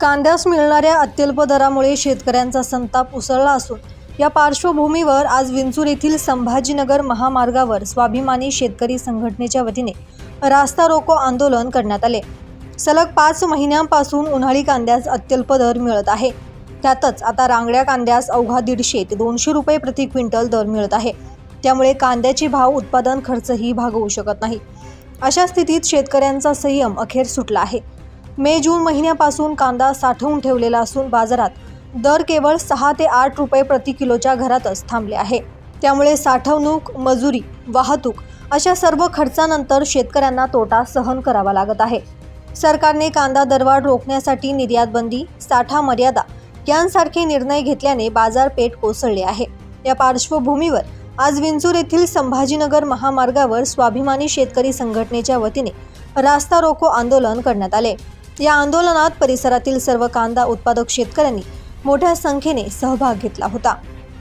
कांद्यास मिळणाऱ्या अत्यल्प दरामुळे शेतकऱ्यांचा संताप उसळला असून या पार्श्वभूमीवर आज विंचूर येथील संभाजीनगर महामार्गावर स्वाभिमानी शेतकरी संघटनेच्या वतीने रास्ता रोको आंदोलन करण्यात आले. सलग पाच महिन्यांपासून उन्हाळी कांद्यास अत्यल्प दर मिळत आहे. त्यातच आता रांगड्या कांद्यास अवघा दीडशे ते दोनशे रुपये प्रति क्विंटल दर मिळत आहे. त्यामुळे कांद्याची भाव उत्पादन खर्चही भागवू शकत नाही. अशा स्थितीत शेतकऱ्यांचा संयम अखेर सुटला आहे. मे जून महिन्यापासून कांदा साठवून ठेवलेला असून बाजारात दर केवळ सहा ते आठ रुपये प्रति किलोच्या घरातच थांबले आहे. त्यामुळे साठवणूक मजुरी वाहतूक अशा सर्व खर्चानंतर शेतकऱ्यांना तोटा सहन करावा लागत आहे. सरकारने कांदा दरवाढ रोखण्यासाठी निर्यात बंदी साठा मर्यादा यांसारखे निर्णय घेतल्याने बाजारपेठ कोसळले आहे. या पार्श्वभूमीवर आज विंचूर येथील संभाजीनगर महामार्गावर स्वाभिमानी शेतकरी संघटनेच्या वतीने रास्ता रोको आंदोलन करण्यात आले. या आंदोलनात परिसरातील सर्व कांदा उत्पादक शेतकऱ्यांनी मोठ्या संख्येने सहभाग घेतला होता.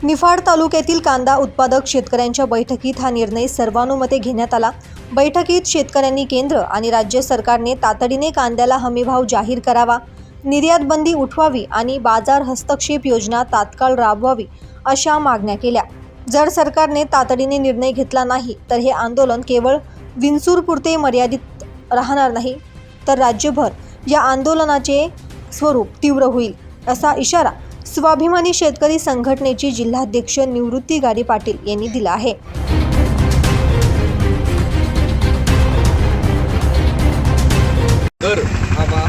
निफाड तालुक्यातील कांदा उत्पादक शेतकऱ्यांच्या बैठकीत हा निर्णय सर्वानुमते घेण्यात आला. बैठकीत शेतकऱ्यांनी केंद्र आणि राज्य सरकारने तातडीने कांद्याला हमीभाव जाहीर करावा निर्यात बंदी उठवावी आणि बाजार हस्तक्षेप योजना तात्काळ राबवावी अशा मागण्या केल्या. जर सरकारने तातडीने निर्णय घेतला नाही तर हे आंदोलन केवळ विंचूरपुरते मर्यादित राहणार नाही तर राज्यभर या आंदोलनाचे स्वरूप तीव्र होईल असा इशारा स्वाभिमानी शेतकरी संघटनेचे जिल्हाध्यक्ष निवृत्ती गाडी पाटील यांनी दिला आहे. दर हा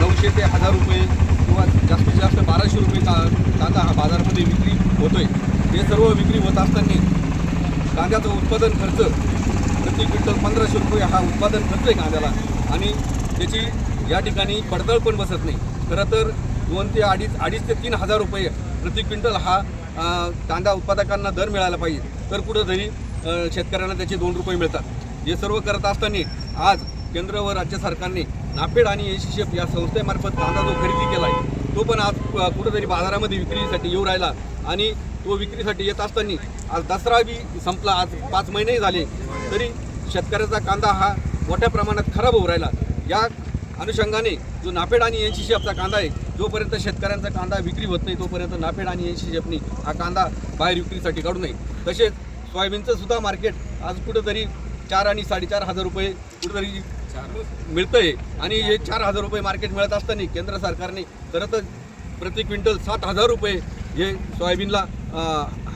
नऊशे ते हजार रुपये किंवा जास्तीत जास्त बाराशे रुपये का कांदा हा बाजारामध्ये विक्री होतोय. हे सर्व विक्री होत असताना कांद्याचं उत्पादन खर्च प्रति क्विंटल पंधराशे रुपये हा उत्पादन खर्च आहे कांद्याला. आणि त्याची या ठिकाणी पडताळ पण बसत नाही. खरं तर दोन ते अडीच अडीच ते तीन हजार रुपये प्रति क्विंटल हा कांदा उत्पादकांना दर मिळाला पाहिजे. तर कुठंतरी शेतकऱ्यांना त्याचे दोन रुपये मिळतात. हे सर्व करत असताना आज केंद्र व राज्य सरकारने नाफेड आणि एशिशेफ या संस्थेमार्फत कांदा जो खरेदी केला आहे तो पण आज कुठंतरी बाजारामध्ये विक्रीसाठी येऊ राहिला. आणि तो विक्रीसाठी येत असताना आज दसरा बी संपला आज पाच महिनेही झाले तरी शेतकऱ्याचा कांदा हा मोठ्या प्रमाणात खराब होऊ राहिला. या अनुषंगाने जो नाफेड आणि एन सीशी आपला कांदा आहे जोपर्यंत शेतकऱ्यांचा कांदा विक्री होत नाही तोपर्यंत नाफेड आणि एन सी शेफनी हा कांदा बाहेर विक्रीसाठी काढू नये. तसेच सोयाबीनचं सुद्धा मार्केट आज कुठंतरी चार आणि साडेचार हजार रुपये कुठंतरी मिळतंय आणि हे चार हजार रुपये मार्केट मिळत असताना केंद्र सरकारने खरं तर प्रति क्विंटल सात हजार रुपये हे सोयाबीनला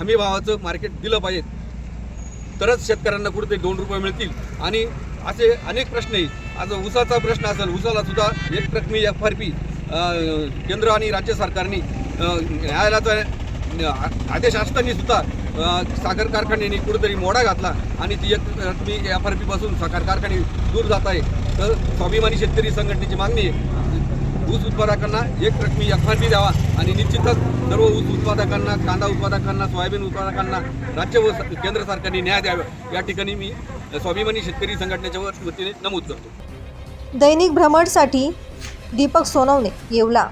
हमी भावाचं मार्केट दिलं पाहिजे. तरच शेतकऱ्यांना कुठेतरी दोन रुपये मिळतील. आणि असे अनेक प्रश्न आहे आज ऊसाचा प्रश्न असेल ऊसाला सुद्धा एक रकमी एफ आर पी केंद्र आणि राज्य सरकारने न्यायालयाचा आदेश असताना सुद्धा साखर कारखान्यांनी कुठेतरी मोडा घातला आणि ती एक रकमी एफ आर पीपासून साखर कारखाने दूर जात आहे. तर स्वाभिमानी शेतकरी संघटनेची मागणी आहे ऊस उत्पादकांना एक रकमी एफ आर पी द्यावा आणि निश्चितच सर्व ऊस उत्पादकांना कांदा उत्पादकांना सोयाबीन उत्पादकांना राज्य व केंद्र सरकारने न्याय द्यावा. या ठिकाणी मी स्वाभिमानी शेतकरी संघटनेच्या वतीने नमूद करतो. दैनिक भ्रमणसाठी दीपक सोनवणे येवला.